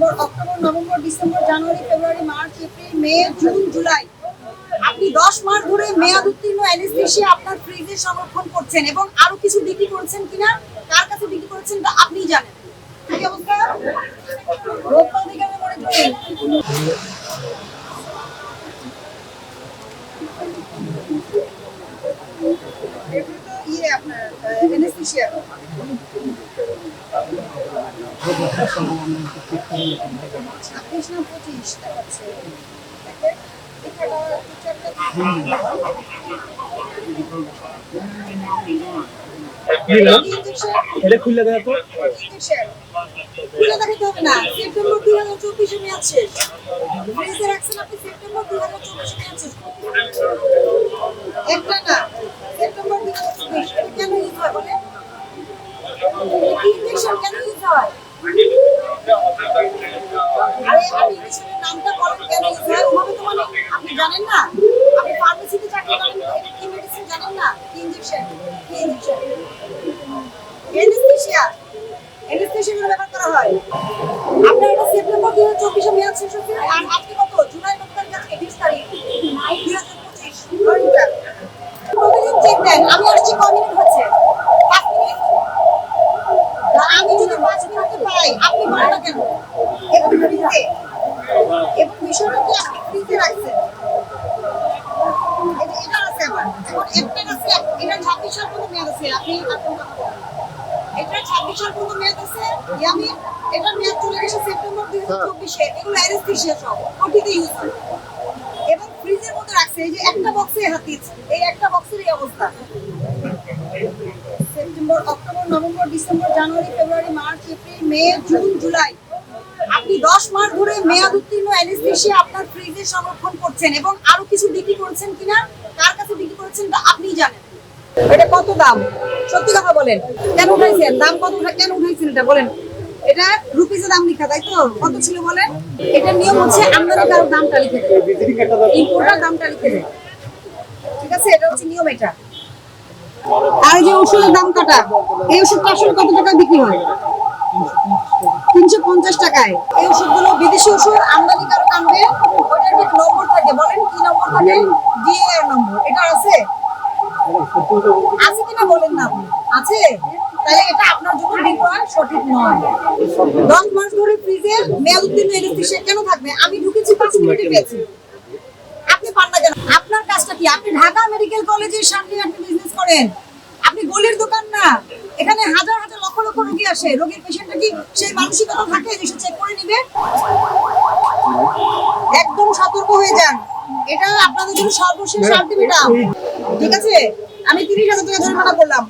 September October, November, December, January, February, March, April, May, June, July. আপনি দশ মাস ধরে মেয়াদ উত্তীর্ণ অ্যানেস্থেশিয়া আপনার ফ্রিজে সংরক্ষণ করছেন এবং আরও কিছু বিক্রি করেছেন কিনা, কার কাছে বিক্রি করেছেন তা আপনিই জানেন। কি অবস্থা? রোগ মনে আপনার অ্যানেস্থেশিয়া ছাব্বিশ না পঁচিশ দেখাচ্ছে দু এটা খুললে দেয় খুলে দেখাতে হবে না সেপ্টেম্বর দুই হাজার চব্বিশে মেয়াদ শেষ রাখছেন আপনি সেপ্টেম্বর দুই হাজার চব্বিশে মেয়াদ শেষ একটা না সেপ্টেম্বর দুই হাজার চব্বিশ এটা কেন ইউজ হয় বলে ইঞ্জেকশন কেন ইউজ হয় আরে আপনি ইঞ্জেকশনের নামটা বলেন কেন ইউজ হয় ওভাবে তো মানে ফার্মেসিতে চাকরি কি মেডিসিন জানেন না ইঞ্জেকশন কি ইঞ্জেকশন ব্যবহার করা হয় আপনার এটা সেপ্টেম্বর দুই হাজার চব্বিশে মেয়াদ শেষ হচ্ছে আর আজকে কত জুলাই কত তারিখ আজকে বিশ তারিখ দুই হাজার পঁচিশ ঘণ্টা প্রতিদিন চেক দেন আমি আসছি ক মিনিট হচ্ছে পাঁচ মিনিট না, আমি যদি পাঁচ মিনিটে পাই আপনি পারেন না কেন মেয়াদ আছে। এটা পর্যন্ত মেয়াদ আছে সেপ্টেম্বর চব্বিশে এগুলো এবং ফ্রিজের রাখছে এই যে একটা বক্সে এই একটা অবস্থা October November December January February March April May June July আপনি দশ মাস ধরে মেয়াদ উত্তীর্ণ অ্যানেস্থেশিয়া আপনার ফ্রিজে সংরক্ষণ করছেন এবং আরও কিছু বিক্রি করেছেন কিনা, কার কাছে বিক্রি করেছেন তা আপনিই জানেন। এটা কত দাম? সত্যি কথা বলেন। কেন উঠাইছেন? দাম কত কেন উঠাইছেন এটা? বলেন। এটা রুপিসে দাম লেখা, তাই তো? কত ছিল বলেন? এটা নিয়ম হচ্ছে আমদানিকারক দামটা লিখে ইম্পোর্টার দামটা লিখে ঠিক আছে? এটা হচ্ছে নিয়ম এটা। আর যে ওষুধের দাম কাটা, এই ওষুধটা আসলে কত টাকা বিক্রি হয়? তিনশো পঞ্চাশ টাকায়। এই ওষুধগুলো বিদেশি ওষুধ আমদানিকারক আনবে ওটার একটা নম্বর থাকে, বলেন কি নম্বর থাকে? ডিএর নম্বর। এটা আছে? আছে কিনা বলেন না আছে? তাহলে এটা আপনার জন্য বিক্রয় সঠিক নয়। দশ মাস ধরে ফ্রিজে মেয়াদ উত্তীর্ণ এনেস্থেশিয়া কেন থাকবে? আমি ঢুকেছি, পাঁচ মিনিটে পেয়েছি। আপনি পান না কেন? আপনার কাজটা কি? আপনি ঢাকা মেডিকেল কলেজের সামনে আপনি বিজনেস করেন? আপনি গলির দোকান না? এখানে হাজার হাজার লক্ষ লক্ষ রোগী আসে? রোগীর পেশেন্টটা কি সেই মানসিকতা থাকে যে সে চেক করে নিবে? একদম সতর্ক হয়ে যান। এটা আপনাদের জন্য সর্বশেষ আলটিমেটাম ঠিক আছে? আমি তিরিশ হাজার টাকা জরিমানা করলাম।